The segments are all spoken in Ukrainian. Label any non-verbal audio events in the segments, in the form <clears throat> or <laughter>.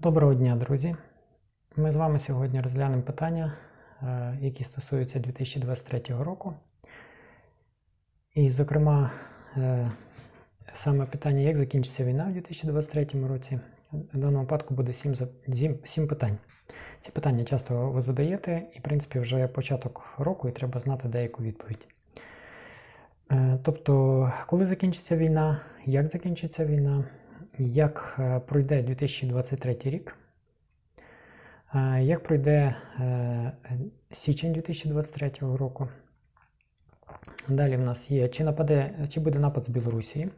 Доброго дня, друзі! Ми з вами сьогодні розглянемо питання, е, які стосуються 2023 року. І, зокрема, е, саме питання, як закінчиться війна в 2023 році. В даному випадку буде 7, 7 питань. Ці питання часто ви задаєте, і, в принципі, вже початок року і треба знати деяку відповідь. Е, Тобто, коли закінчиться війна, як закінчиться війна, як е, пройде 2023 рік, е, як пройде е, січень 2023 року. Далі в нас є, чи нападе, чи буде напад з Білорусі.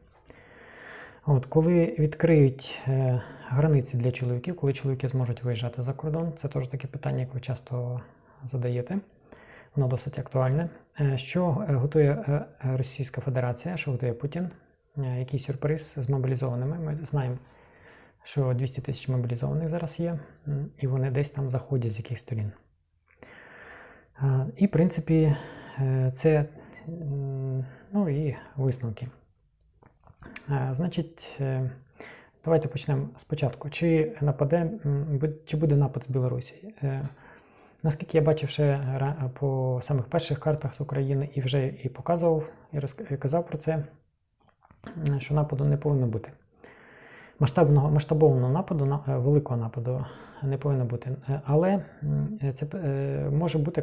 От, коли відкриють е, границі для чоловіків, коли чоловіки зможуть виїжджати за кордон, це теж таке питання, яке ви часто задаєте. Воно досить актуальне. Е, Що е, готує е, Російська Федерація, що готує Путін? Е, Який сюрприз з мобілізованими? Ми знаємо, що 200 тисяч мобілізованих зараз є, і вони десь там заходять з яких сторін. Е, І, в принципі, е, це ну і висновки. Значить, давайте почнемо спочатку. Чи нападе, чи буде напад з Білорусі? Наскільки я бачив ще по самих перших картах з України і вже і показував, і розк- і казав про це, що нападу не повинно бути. Масштабного масштабованого нападу, на- е, великого нападу не повинно бути. Е, Але е, це може бути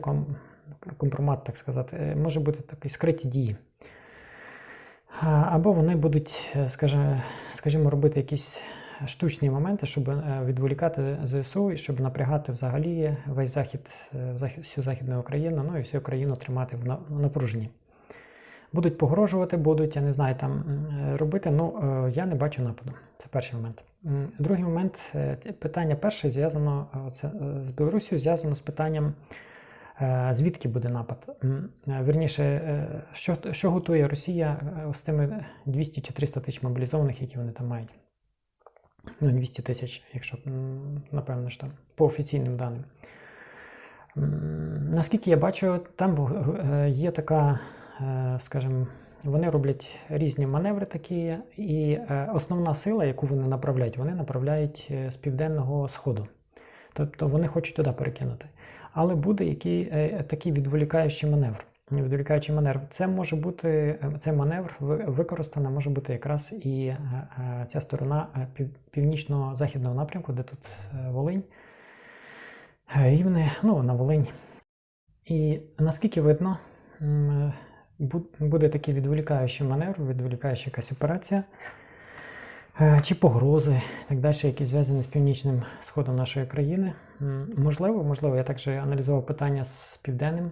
компромат, так сказати, може бути такі скриті дії. Або вони будуть, скажімо, скажімо, робити якісь штучні моменти, щоб відволікати ЗСУ і щоб напрягати взагалі весь захід, всю Західну Україну, ну і всю Україну тримати в напруженні. Будуть погрожувати, будуть, я не знаю, там робити. Ну, е, я не бачу нападу. Це перший момент. Другий момент, е, питання перше зв'язано е, це, е, з Білорусією, зв'язано з питанням, е, звідки буде напад. Е, Вірніше, е, що, що готує Росія е, з тими 200 чи 300 тисяч мобілізованих, які вони там мають. Ну, 200 тисяч, якщо напевно що по офіційним даним. Наскільки я бачу, там е, є така, е, скажімо, вони роблять різні маневри такі, і е, основна сила, яку вони направляють, вони направляють е, з південного сходу. Тобто вони хочуть туди перекинути. Але буде який, е, такий відволікаючий маневр. Відволікаючий маневр. Це може бути е, цей маневр ви- використана може бути якраз і е, е, ця сторона е, північно-західного напрямку, де тут е, Волинь, е, Рівне, ну на Волинь. І наскільки видно, е, буде такий відволікаючий маневр, відволікаюча якась операція, е, чи погрози, так далі, які зв'язані з північним сходом нашої країни. Можливо, можливо, я також аналізував питання з південним,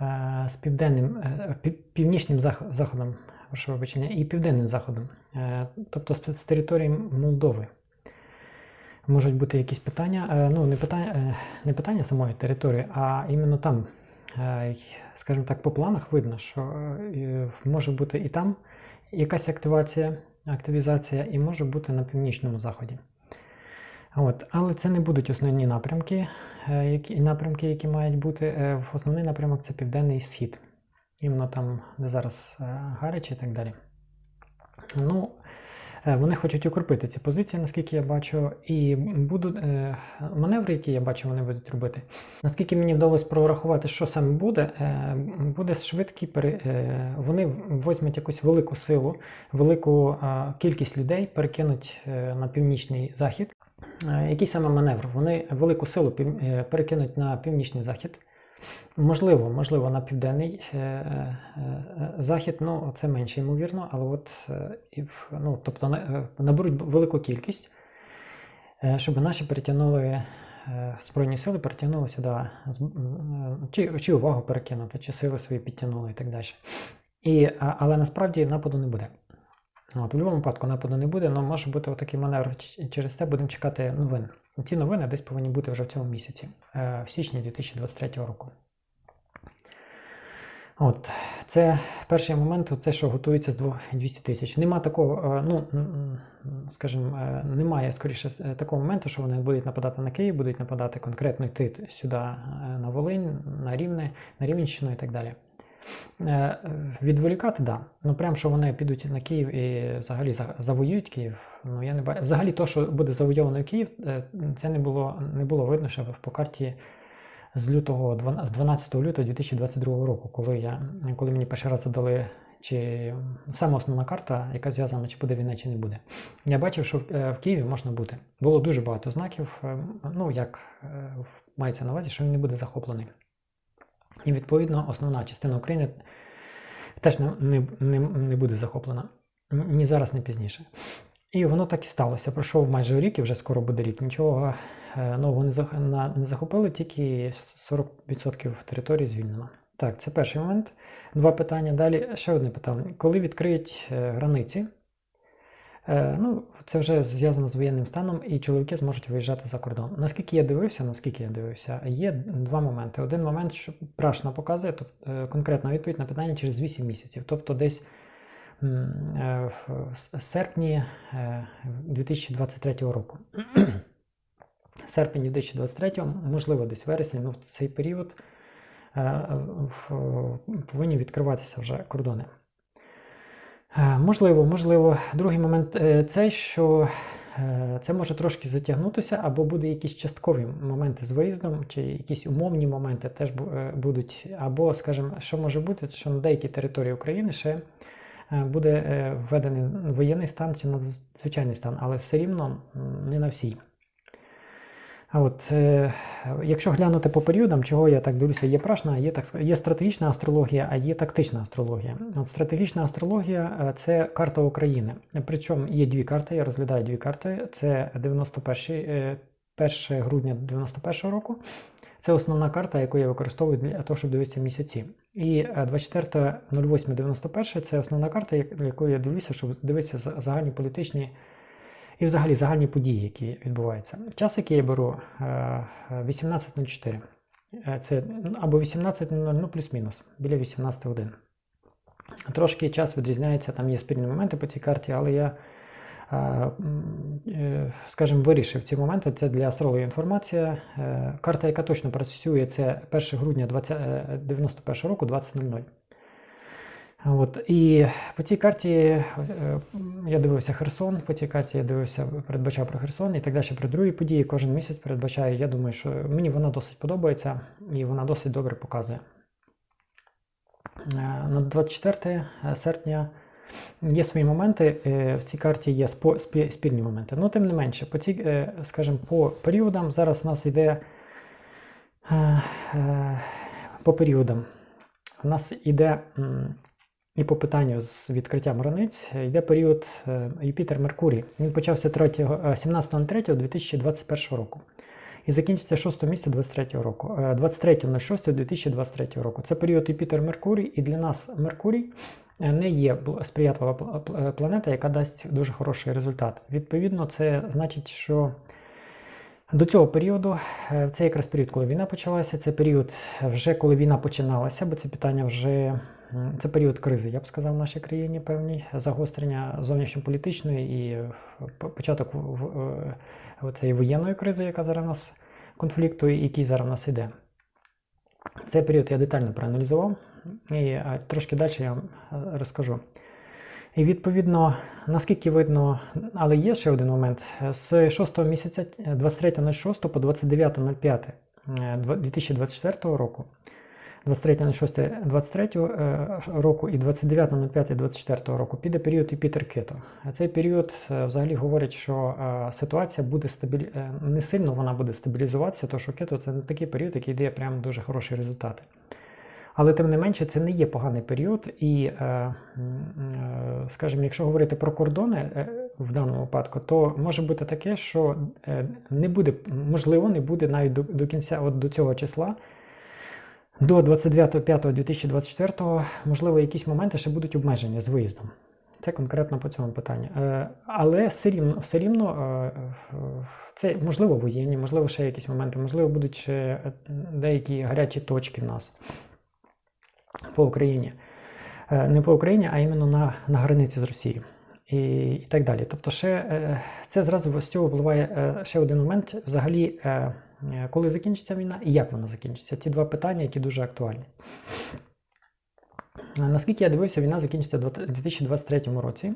е, з південним, е, північним заходом, прошу вибачення, і південним заходом, тобто з території Молдови. Можуть бути якісь питання, ну не питання, не питання самої території, а іменно там, скажімо так, по планах видно, що е, може бути і там якась активація, активізація, і може бути на північному заході. От, але це не будуть основні напрямки, е, які, напрямки, які мають бути. Е, Основний напрямок це південний схід. Іменно там, де зараз е, Гарич і так далі. Ну, вони хочуть укріпити ці позиції, наскільки я бачу, і будуть е, маневри, які я бачу, вони будуть робити. Наскільки мені вдалося прорахувати, що саме буде, е, буде швидкий пере, е, вони візьмуть якусь велику силу, велику е, кількість людей перекинуть е, на північний захід. Е, Який саме маневр? Вони велику силу пів- е, перекинуть на північний захід. Можливо, можливо, на південний е, е, е, захід, ну це менше ймовірно, але от е, ну, тобто на- наберуть велику кількість, щоб наші перетягнули Збройні сили перетягнули сюди, чи, чи увагу перекинути, чи сили свої підтягнули і так далі. І, але насправді нападу не буде. От, в будь-якому випадку нападу не буде, але може бути отакий маневр. Через це будемо чекати новин. Ці новини десь повинні бути вже в цьому місяці, е, в січні 2023 року. От, це перший момент, це що готується з 200 тисяч. Нема такого, е, ну, скажімо, е, немає скоріше такого моменту, що вони будуть нападати на Київ, будуть нападати конкретно йти сюди на Волинь, на Рівне, на Рівненщину і так далі. Е, Відволікати. Да. Ну прям що вони підуть на Київ і взагалі завоюють Київ. Ну я не бачу. Взагалі, то, що буде завойовано Київ, е, це не було, не було видно, що по карті з лютого, з 12 лютого 2022 року, коли я коли мені перший раз задали, чи саме основна карта, яка зв'язана, чи буде війна, чи не буде. Я бачив, що в, е, Києві можна бути. Було дуже багато знаків. е, Ну як мається на увазі, що він не буде захоплений. І відповідно основна частина України теж не, не, не, буде захоплена Ні- зараз, ні пізніше. І воно так і сталося. Пройшов майже рік, і вже скоро буде рік. Нічого е, нового не, зах- не захопили, тільки 40% території звільнено. Так, це перший момент. Два питання. Далі ще одне питання. Коли відкриють е, границі, ну, це вже зв'язано з воєнним станом, і чоловіки зможуть виїжджати за кордон. Наскільки я дивився, наскільки я дивився, є два моменти. Один момент, що Прашна показує тобто, е, конкретна відповідь на питання через 8 місяців. Тобто десь е, в серпні е, 2023 року. <clears throat> Серпень 2023, можливо, десь вересень, ну в цей період е, повинні відкриватися вже кордони. Е, Можливо, можливо. Другий момент е, цей, що е, це може трошки затягнутися, або буде якісь часткові моменти з виїздом, чи якісь умовні моменти теж будуть. Або, скажімо, що може бути, що на деякій території України ще буде введений воєнний стан чи надзвичайний стан, але все рівно не на всій. От е, якщо глянути по періодам, чого я так дивлюся, є прашна, є так є стратегічна астрологія, а є тактична астрологія. От стратегічна астрологія е, це карта України. Причому є дві карти, я розглядаю дві карти. Це 91 е, 1 грудня 91 року. Це основна карта, яку я використовую для того, щоб дивитися місяці. І е, 24.08.91 це основна карта, як- якою я дивлюся, щоб дивитися за- загальні політичні і взагалі загальні події, які відбуваються. Час, який я беру, е, е, 18.04. Е, Це ну, або 18.00, ну плюс-мінус, біля 18 годин. Трошки час відрізняється, там є спільні моменти по цій карті, але я, е, е, скажімо, вирішив ці моменти. Це для астрології інформація. Е, Карта, яка точно працює, це 1 грудня 20, е, 91 року, 20.00. От, і по цій карті е, я дивився Херсон, по цій карті я дивився, передбачав про Херсон і так далі про другі події. Кожен місяць передбачаю. Я думаю, що мені вона досить подобається і вона досить добре показує. Е, На 24 серпня є свої моменти. е, В цій карті є спільні моменти. Ну, тим не менше, по ці, е, скажімо, по періодам зараз у нас йде по періодам. У нас йде м, і по питанню з відкриттям границь е, йде період е, Юпітер-Меркурій. Він почався 3, е, 17.03.2021 року. І закінчиться 6 місяця 23 року. Е, 23.06.2023 року. Це період Юпітер-Меркурій, і для нас Меркурій е, не є сприятлива пл- пл- е, планета, яка дасть дуже хороший результат. Відповідно, це значить, що до цього періоду, е, це якраз період, коли війна почалася, це період вже коли війна починалася, бо це питання вже це період кризи, я б сказав, в нашій країні певні загострення зовнішньополітичної і е, початок е, цієї воєнної кризи, яка зараз у нас конфлікту, і який зараз у нас іде. Цей період я детально проаналізував, і трошки далі я вам розкажу. І відповідно, наскільки видно, але є ще один момент. З 6 місяця е, 23.06 по 29.05 е, два- 2024 року, 23.06.23 е, року і 29.05.24 року піде період Юпітер Кито. Цей період е, взагалі говорить, що е, ситуація буде стабілі... е, не сильно вона буде стабілізуватися, тому що Кито це не такий період, який дає прямо дуже хороші результати. Але тим не менше, це не є поганий період, і, е, е, скажімо, якщо говорити про кордони е, в даному випадку, то може бути таке, що не буде, можливо, не буде навіть до, до кінця от до цього числа, до 29.05.2024, можливо, якісь моменти ще будуть обмеження з виїздом. Це конкретно по цьому питанню. Але все рівно, все рівно це можливо воєнні, можливо, ще якісь моменти, можливо, будуть ще деякі гарячі точки в нас по Україні. Е, Не по Україні, а іменно на, на границі з Росією. І, і так далі. Тобто, ще е, це зразу з цього впливає е, ще один момент. Взагалі, коли закінчиться війна і як вона закінчиться? Ті два питання, які дуже актуальні. Наскільки я дивився, війна закінчиться у 2023 році.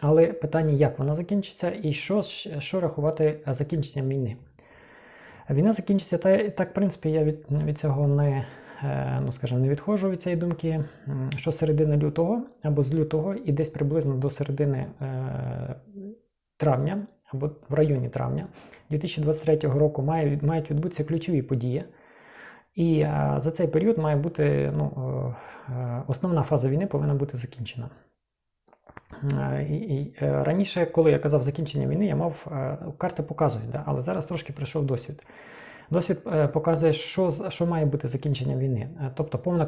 Але питання, як вона закінчиться, і що що рахувати закінченням війни. Війна закінчиться, та так, в принципі, я від від цього не ну, скажімо, не відходжу від цієї думки, що з середини лютого або з лютого і десь приблизно до середини е, травня або в районі травня 2023 року мають відбутися ключові події. І е, за цей період має бути ну, основна фаза війни повинна бути закінчена. І, і Раніше, коли я казав закінчення війни, я мав карти показують, да? але зараз трошки прийшов досвід. Досвід е, показує, що що має бути закінченням війни. Е, тобто повна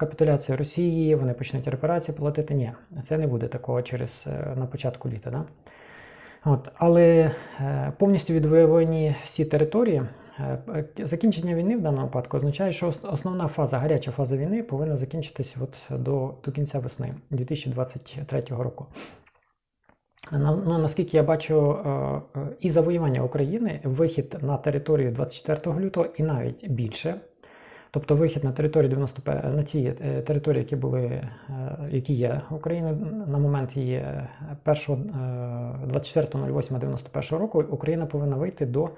капітуляція Росії, вони почнуть репарації платити. Ні, це не буде такого через е, на початку літа. Да? От, Але повністю відвоювані всі території. Закінчення війни в даному випадку означає, що основна фаза, гаряча фаза війни повинна закінчитись от до, до кінця весни 2023 року. Ну, Наскільки я бачу, е, е, і завоювання України, вихід на територію 24 лютого і навіть більше. Тобто вихід на територію 90, на ці е, території, які були, які є Україною на момент її 24.08.91 року, Україна повинна вийти до,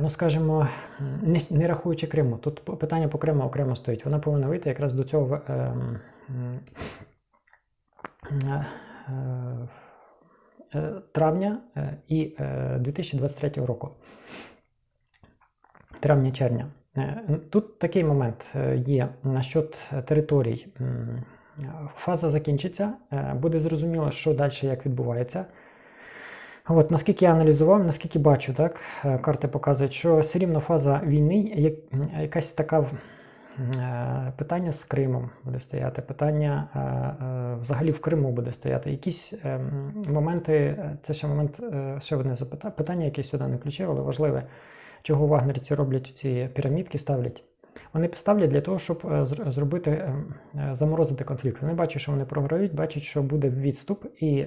ну скажімо, не, не рахуючи Криму. Тут питання по Криму окремо стоїть. Вона повинна вийти якраз до цього. Ем, травня е, і 2023 року. Травня-червня. Тут такий момент є насчет територій. Фаза закінчиться, буде зрозуміло, що далі як відбувається. От, Наскільки я аналізував, наскільки бачу, так, карти показують, що все рівно фаза війни якась така Е, питання з Кримом буде стояти, питання е, е, взагалі в Криму буде стояти. Якісь моменти, це ще момент, ще одне запитання, питання, яке сюди не включив, але важливе, чого вагнерці роблять у ці пірамідки, ставлять. Вони поставлять для того, щоб зробити, заморозити конфлікт. Вони бачать, що вони програють, бачать, що буде відступ, і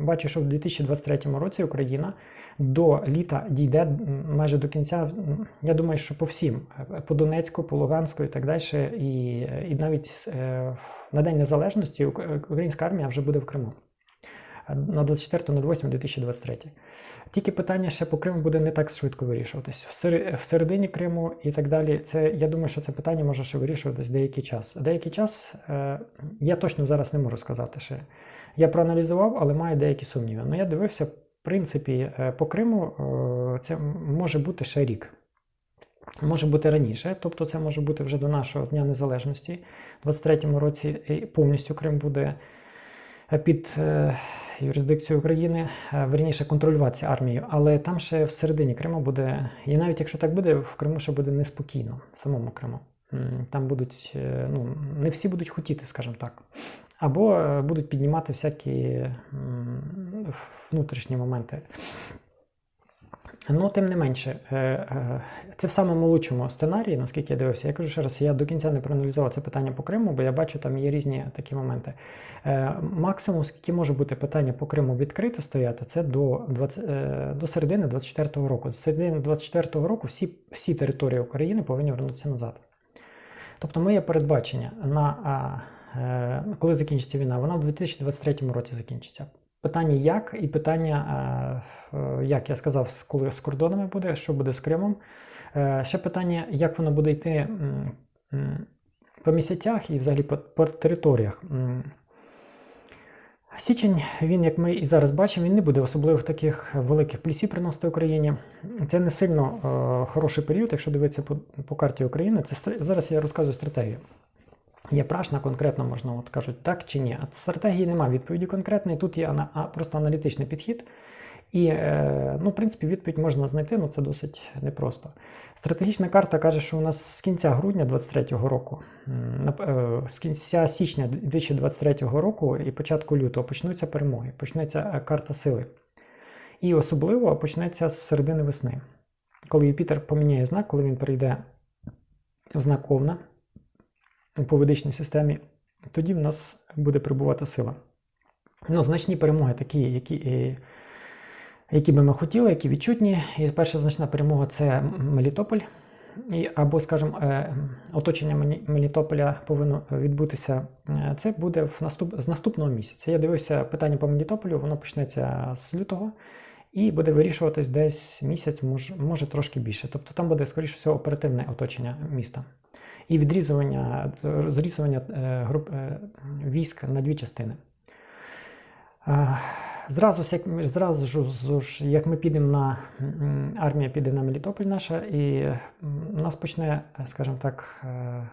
бачать, що в 2023 році Україна до літа дійде майже до кінця. Я думаю, що по всім, по Донецьку, по Луганську і так далі, і і навіть е, на День Незалежності українська армія вже буде в Криму на 24.08.2023. Тільки питання ще по Криму буде не так швидко вирішуватись. В середині Криму і так далі. Це я думаю, що це питання може ще вирішуватись деякий час. Деякий час е, я точно зараз не можу сказати ще. Я проаналізував, але маю деякі сумніви. Ну я дивився в принципі, е, по Криму е, це може бути ще рік. Може бути раніше, тобто це може бути вже до нашого Дня Незалежності. У 23-му році повністю Крим буде е, під юрисдикцією України, верніше контролюватися армією, але там ще всередині Криму буде, і навіть якщо так буде, в Криму ще буде неспокійно, в самому Криму. Там будуть, ну, не всі будуть хотіти, скажімо так. Або е, будуть піднімати всякі внутрішні моменти. Ну, тим не менше, е, е, це в самому лучшому сценарії, наскільки я дивився. Я кажу ще раз, я до кінця не проаналізував це питання по Криму, бо я бачу, там є різні такі моменти. Максимум, скільки може бути питання по Криму відкрите стояти, це до 20, до середини 24-го року. З середини 24-го року всі всі території України повинні вернутися назад. Тобто, моє передбачення на Е, коли закінчиться війна, вона в 2023 році закінчиться. Питання як, і питання, е, е, як я сказав, коли з кордонами буде, що буде з Кримом. Ще питання, як воно буде йти по місяцях і взагалі по, по територіях. Січень, він, як ми і зараз бачимо, він не буде особливо таких великих плюсів приносити Україні. Це не сильно е, хороший період, якщо дивитися по, по карті України. Це зараз я розказую стратегію. Є прашна конкретно можна от кажуть, так чи ні. А стратегії немає відповіді конкретної, тут є просто аналітичний підхід. І, е, ну, в принципі, відповідь можна знайти, але ну, це досить непросто. Стратегічна карта каже, що у нас з кінця грудня 2023 року, е, з кінця січня 2023 року і початку лютого почнуться перемоги, почнеться е, карта сили. І особливо почнеться з середини весни, коли Юпітер поміняє знак, коли він перейде в знак Овна по ведичній системі, тоді в нас буде прибувати сила. Ну, Значні перемоги такі, які які би ми хотіли, які відчутні. І перша значна перемога це Мелітополь. або, скажімо, е, оточення Мелітополя повинно відбутися. е, Це буде в наступ, з наступного місяця. Я дивився питання по Мелітополю, воно почнеться з лютого і буде вирішуватись десь місяць, може, може трошки більше. Тобто там буде, скоріше всього, оперативне оточення міста. І відрізування, розрізування е, груп військ на дві частини. Зразу, як, зразу ж, як ми підемо на армія піде на Мелітополь наша, і нас почне, скажімо так, е,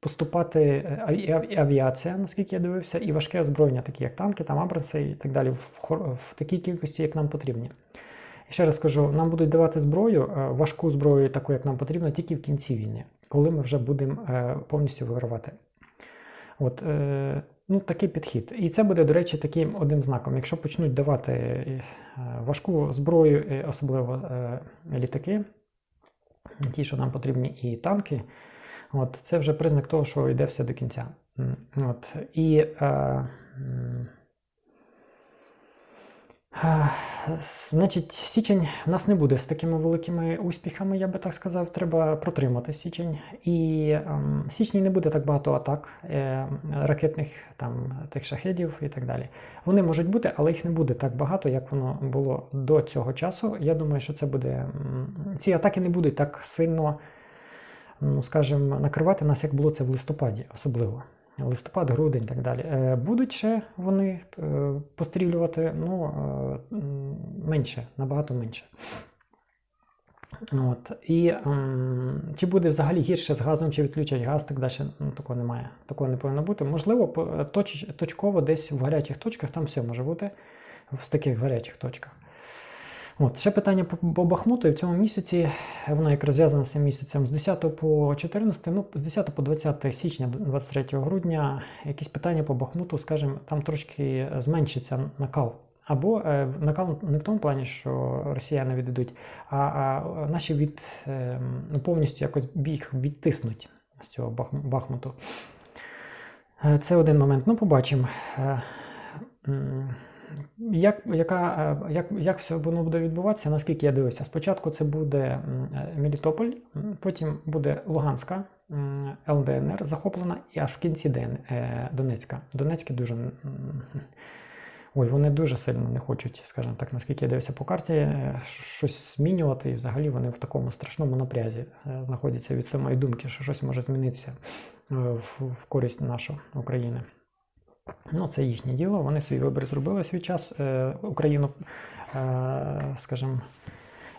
поступати е, аві- аві- авіація, наскільки я дивився, і важке озброєння, такі як танки, там Абрамси і так далі, в, в такій кількості, як нам потрібні. Ще раз кажу, нам будуть давати зброю, е, важку зброю, таку, як нам потрібно, тільки в кінці війни, коли ми вже будемо повністю вигравати. От, ну, такий підхід. І це буде, до речі, таким одним знаком. Якщо почнуть давати е, важку зброю, е, особливо е, літаки, ті, що нам потрібні, і танки, от, це вже признак того, що йде все до кінця. От, і, е, Значить, січень в нас не буде з такими великими успіхами, я би так сказав. Треба протримати січень. І ем, в січні не буде так багато атак е, ракетних там тих шахедів і так далі. Вони можуть бути, але їх не буде так багато, як воно було до цього часу. Я думаю, що це буде. Ці атаки не будуть так сильно, ну скажімо, накривати нас, як було це в листопаді, особливо. Листопад, грудень і так далі. Е, Будуть ще вони е, пострілювати, ну е, менше, набагато менше. От. І чи буде взагалі гірше з газом, чи відключать газ, так далі ну, такого немає. Такого не повинно бути. Можливо, точ, точково десь в гарячих точках там все може бути в таких гарячих точках. От, ще питання по, Бахмуту, і в цьому місяці воно як розв'язано з цим місяцем з 10 по 14, ну, з 10 по 20 січня, 23 грудня, якісь питання по Бахмуту, скажімо, там трошки зменшиться накал. Або е, накал не в тому плані, що росіяни відійдуть, а, а наші від е, ну, повністю якось їх відтиснуть з цього Бах- Бахмуту. Е, Це один момент. Ну, побачимо. Е, м, Як, яка, е, як, як все воно буде відбуватися, наскільки я дивився? Спочатку це буде е, Мелітополь, потім буде Луганська, ЛДНР захоплена, і аж в кінці ДН, е, Донецька. Донецькі дуже. Ой, вони дуже сильно не хочуть, скажімо так, наскільки я дивився по карті, щось змінювати, і взагалі вони в такому страшному напрязі знаходяться від самої думки, що щось може змінитися в, в користь нашої України. Ну, це їхнє діло. Вони свій вибір зробили свій час. Е, Україну, е, скажімо,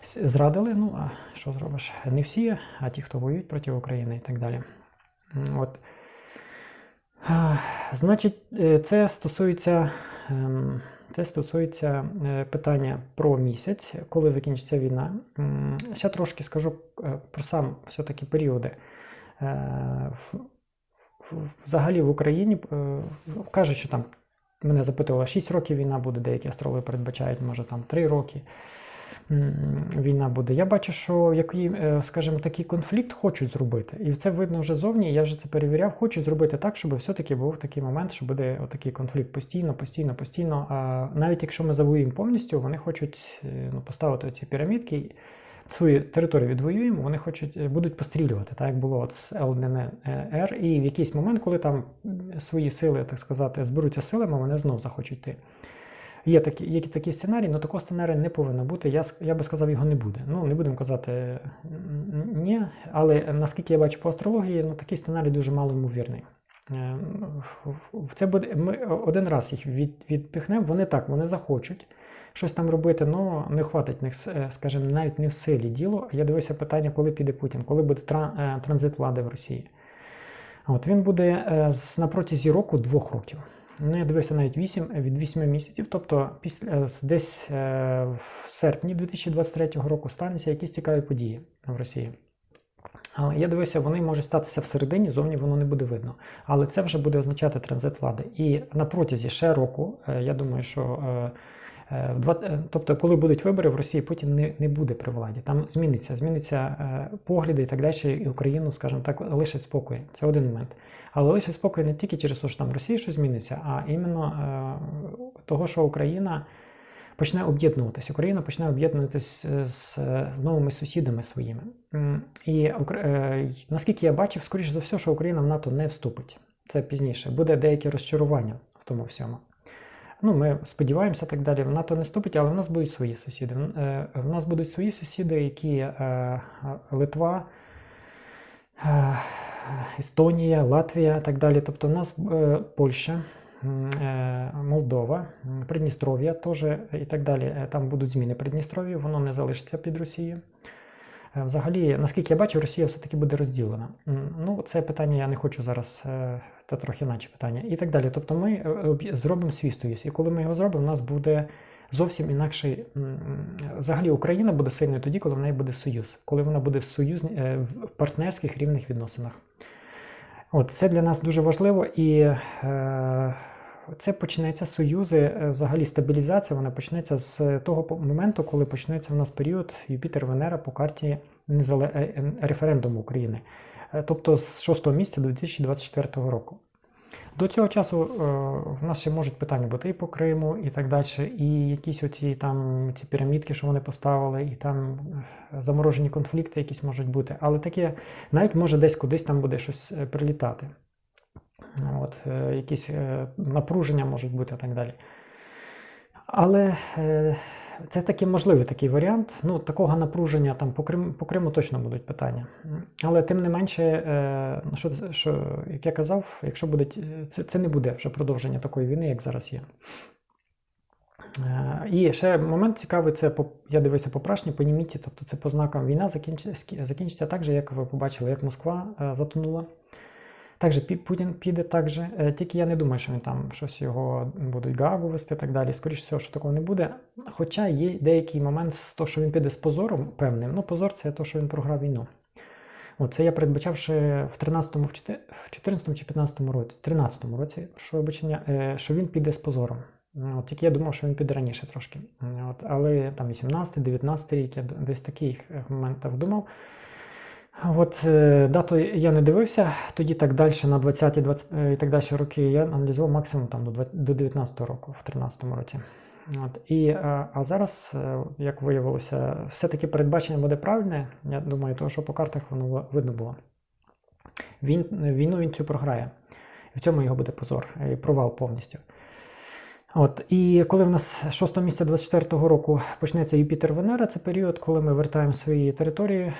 зрадили. Ну, а що зробиш? Не всі, а ті, хто воюють проти України і так далі. От. Значить, е, це стосується, ем, це стосується е, питання про місяць, коли закінчиться війна. Ще трошки скажу е, про сам все-таки періоди. Взагалі в Україні е, кажуть, що там мене запитували, 6 років війна буде, деякі астрологи передбачають, може там 3 роки війна буде. Я бачу, що який, е, скажімо, такий конфлікт хочуть зробити. І це видно вже зовні, я вже це перевіряв, хочуть зробити так, щоб все-таки був такий момент, що буде отакий конфлікт постійно, постійно, постійно. А навіть якщо ми завоюємо повністю, вони хочуть е, ну, поставити ці пірамідки. Свою територію відвоюємо, вони хочуть, е, будуть пострілювати, так як було от з ЛДНР. І в якийсь момент, коли там свої сили, так сказати, зберуться силами, вони знов захочуть йти. Є такі, є такі сценарії, але такого сценарію не повинно бути. Я, я би сказав, його не буде. Ну, не будемо казати ні, але наскільки я бачу по астрології, ну такий сценарій дуже малоймовірний. Е, в- в- Це буде, ми один раз їх від, відпіхнемо, вони так, вони захочуть щось там робити, але не хватить них, е, скажімо, навіть не в силі діло. Я дивився питання, коли піде Путін, коли буде е, транзит влади в Росії. От він буде е, на протязі року двох років. Ну, я дивився навіть 8, від 8 місяців, тобто після десь в серпні 2023 року стануться якісь цікаві події в Росії. Але я дивився, вони можуть статися всередині, зовні воно не буде видно. Але це вже буде означати транзит влади. І на протязі ще року, я думаю, що тобто, коли будуть вибори в Росії, Путін не, не буде при владі. Там зміниться, зміниться е, погляди і так далі, і Україну, скажімо так, лишить спокій. Це один момент. Але лишить спокій не тільки через те, що там в Росії щось зміниться, а іменно е, того, що Україна почне об'єднуватись. Україна почне об'єднуватись е, з, з новими сусідами своїми. І е, наскільки я бачив, скоріше за все, що Україна в НАТО не вступить. Це пізніше. Буде деяке розчарування в тому всьому. Ну, ми сподіваємося так далі. В НАТО не вступить, але в нас будуть свої сусіди. В- е, нас будуть свої сусіди, які е, е, Литва, Естонія, Латвія і так далі. Тобто, в нас Польща, Молдова, Придністров'я теж і так далі. Там будуть зміни Придністров'я, воно не залишиться під Росією. Взагалі, наскільки я бачу, Росія все-таки буде розділена. Ну, це питання я не хочу зараз, це трохи інакше питання. І так далі. Тобто ми е, зробимо свій союз. І коли ми його зробимо, у нас буде зовсім інакший. Взагалі Україна буде сильною тоді, коли в неї буде союз, коли вона буде в союз е, в партнерських рівних відносинах. От це для нас дуже важливо, і е, це почнеться союзи, е, взагалі стабілізація. Вона почнеться з того моменту, коли почнеться в нас період Юпітер-Венера по карті е, е, референдуму України, Е, тобто з 6 місяця до 2024 року. До цього часу е, в нас ще можуть питання бути і по Криму, і так далі, і якісь оці там ці пірамідки, що вони поставили, і там е, заморожені конфлікти якісь можуть бути. Але таке навіть може десь кудись там буде щось е, прилітати. От, е, якісь е, напруження можуть бути і так далі. Але е, це такий можливий такий варіант. Ну, такого напруження там по Криму, по Криму точно будуть питання. Але тим не менше, е, що, що, як я казав, якщо буде, це, це не буде вже продовження такої війни, як зараз є. Е, І ще момент цікавий, це по, я дивився по прашні, по німіті, тобто це по знакам війна закінчиться, закінчиться так же, як ви побачили, як Москва е, затонула. Також Путін піде так же, е, тільки я не думаю, що він там щось його будуть Гаагу вести і так далі. Скоріше всього, що такого не буде. Хоча є деякий момент з того, що він піде з позором певним. Ну, позор це те, що він програв війну. От, це я передбачав ще в 13-му, в 14 в 14 чи 15-му році, 13-му році, що вибачення, е, що він піде з позором. От, тільки я думав, що він піде раніше трошки. От, але там 18-19 рік, я десь таких е, моментах думав. От е, дату я не дивився, тоді так далі на 20-ті 20, е, і так далі роки я аналізував максимум там до 20, до 19-го року, в 13-му році. От, і, е, а зараз, як виявилося, все-таки передбачення буде правильне. Я думаю, того, що по картах воно видно було. Він, війну він цю програє. І в цьому його буде позор, і провал повністю. От, і коли в нас 6 місяця 24-го року почнеться Юпітер-Венера, це період, коли ми вертаємо свої території,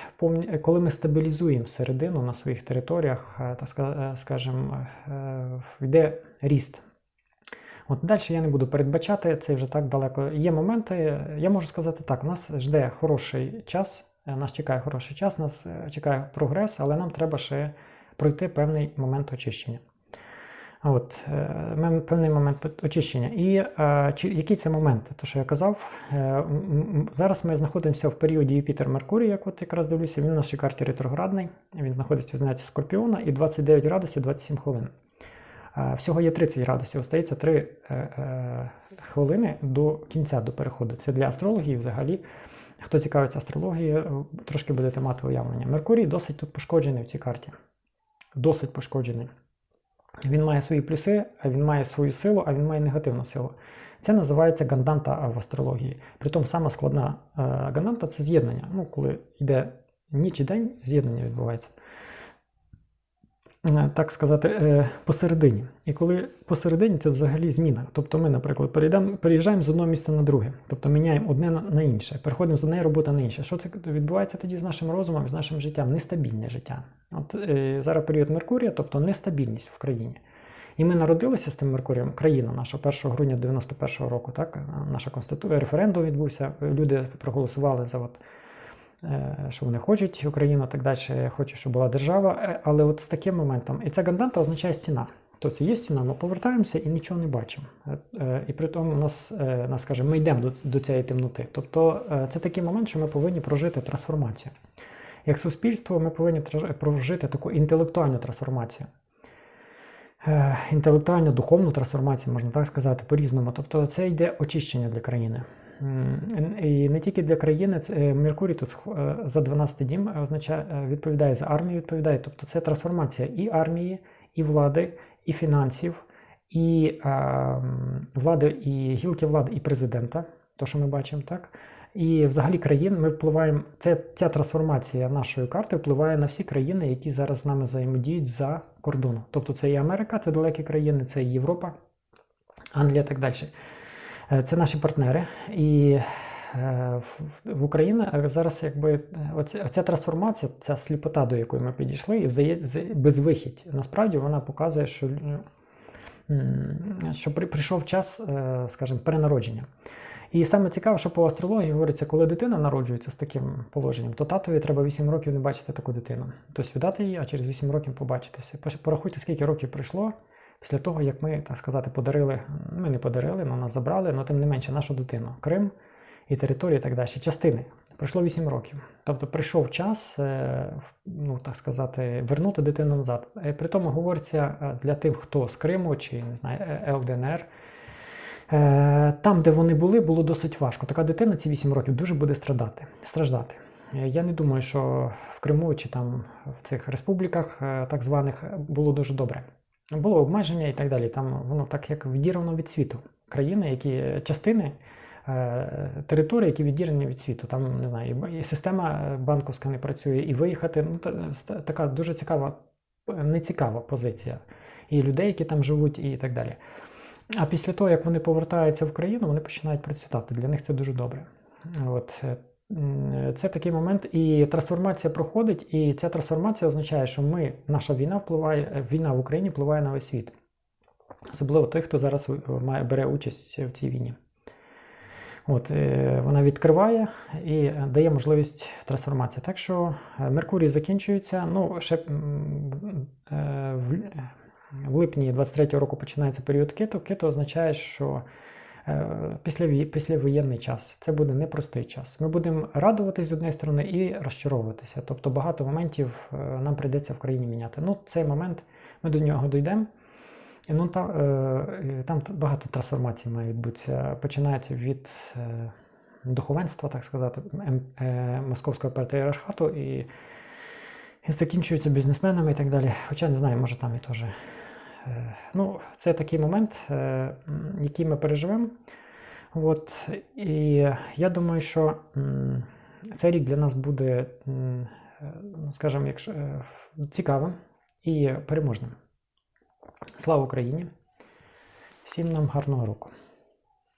коли ми стабілізуємо середину на своїх територіях, е, так е, скажемо, е, йде ріст. От далі я не буду передбачати, це вже так далеко. Є моменти, я можу сказати так: нас жде хороший час, нас чекає хороший час, нас чекає прогрес, але нам треба ще пройти певний момент очищення. От, е, певний момент очищення. І е, чи, який це момент? То, що я казав, е, зараз ми знаходимося в періоді Юпітер-Меркурій, як от якраз дивлюся, він на нашій карті ретроградний, він знаходиться в знаці Скорпіона і 29 градусів 27 хвилин. Всього є 30 градусів, остається 3 е, е, хвилини до кінця до переходу. Це для астрології взагалі. Хто цікавиться астрологією, трошки будете мати уявлення. Меркурій досить тут пошкоджений в цій карті. Досить пошкоджений. Він має свої плюси, він має свою силу, а він має негативну силу. Це називається ганданта в астрології. Притом сама складна е, ганданта це з'єднання. Ну, коли йде ніч і день, з'єднання відбувається. Е, Так сказати, е, посередині. І коли посередині це взагалі зміна. Тобто ми, наприклад, переїжджаємо з одного місця на друге, тобто міняємо одне на, інше, переходимо з однієї роботи на інше. Що це відбувається тоді з нашим розумом, з нашим життям? Нестабільне життя. От е, зараз період Меркурія, тобто нестабільність в країні. І ми народилися з тим Меркурієм, країна наша 1 грудня 91-го року, так? Наша конституція, референдум відбувся, люди проголосували за от, що вони хочуть Україну, так далі, хочуть, щоб була держава. Е, Але от з таким моментом, і ця ганданта означає стіна. Тобто є стіна, ми повертаємося і нічого не бачимо. Е, е, І при тому нас, е, нас каже, ми йдемо до, до цієї темноти. Тобто е, це такий момент, що ми повинні прожити трансформацію. Як суспільство, ми повинні прожити таку інтелектуальну трансформацію. Е, Інтелектуальну, духовну трансформацію, можна так сказати, по-різному. Тобто це йде очищення для країни. І не тільки для країни, це е, Меркурій тут е, за 12 дім означає, е, відповідає за армію, відповідає. Тобто це трансформація і армії, і влади, і фінансів, і е, влади, і гілки влади, і президента. то, що ми бачимо, так? І взагалі країн ми впливаємо. Це, ця трансформація нашої карти впливає на всі країни, які зараз з нами взаємодіють за кордоном. Тобто це і Америка, це далекі країни, це і Європа, Англія так далі. Е, Це наші партнери. І е, в- Україні зараз якби оця, оця трансформація, ця сліпота, до якої ми підійшли, і безвихідь. Насправді вона показує, що, що при- прийшов час, е, скажімо, перенародження. І саме цікаво, що по астрології говориться, коли дитина народжується з таким положенням, то татові треба 8 років не бачити таку дитину. Тобто віддати її, а через 8 років побачитися. Порахуйте, скільки років пройшло після того, як ми, так сказати, подарили, ми не подарили, але нас забрали, але тим не менше нашу дитину. Крим і території і так далі. Частини. Пройшло 8 років. Тобто прийшов час, е, ну так сказати, вернути дитину назад. Е, При тому говориться е, для тих, хто з Криму чи не знаю, ЛДНР. Там, де вони були, було досить важко. Така дитина ці 8 років дуже буде страдати. страждати. Я не думаю, що в Криму чи там в цих республіках так званих було дуже добре. Було обмеження і так далі. Там воно так як відірвано від світу. Країни, які частини е, території, які відірвані від світу. Там не знаю, і система е, банківська не працює, і виїхати. Ну та- така дуже цікава, е, нецікава позиція. І людей, які там живуть, і так далі. А після того, як вони повертаються в країну, вони починають процвітати. Для них це дуже добре. От. Це такий момент, і трансформація проходить, і ця трансформація означає, що ми, наша війна впливає, війна в Україні впливає на весь світ. Особливо той, хто зараз е, має, бере участь в цій війні. От, е, вона відкриває і дає можливість трансформації. Так що е, Меркурій закінчується. Ну, ще в, липні 23-го року починається період киту. Киту означає, що після, вій- післявоєнний час це буде непростий час. Ми будемо радуватись з однієї сторони і розчаровуватися. Тобто багато моментів е, нам прийдеться в країні міняти. Ну, цей момент ми до нього дійдемо. Ну, там, е, там багато трансформацій має відбутися. Починається від е, духовенства, так сказати, ем- е, московського патріархату і закінчується бізнесменами і так далі. Хоча не знаю, може там і теж. Е, ну, це такий момент, е, який ми переживемо. От, і я думаю, що цей рік для нас буде, е, ну, скажімо, якщо, цікавим і переможним. Слава Україні! Всім нам гарного року!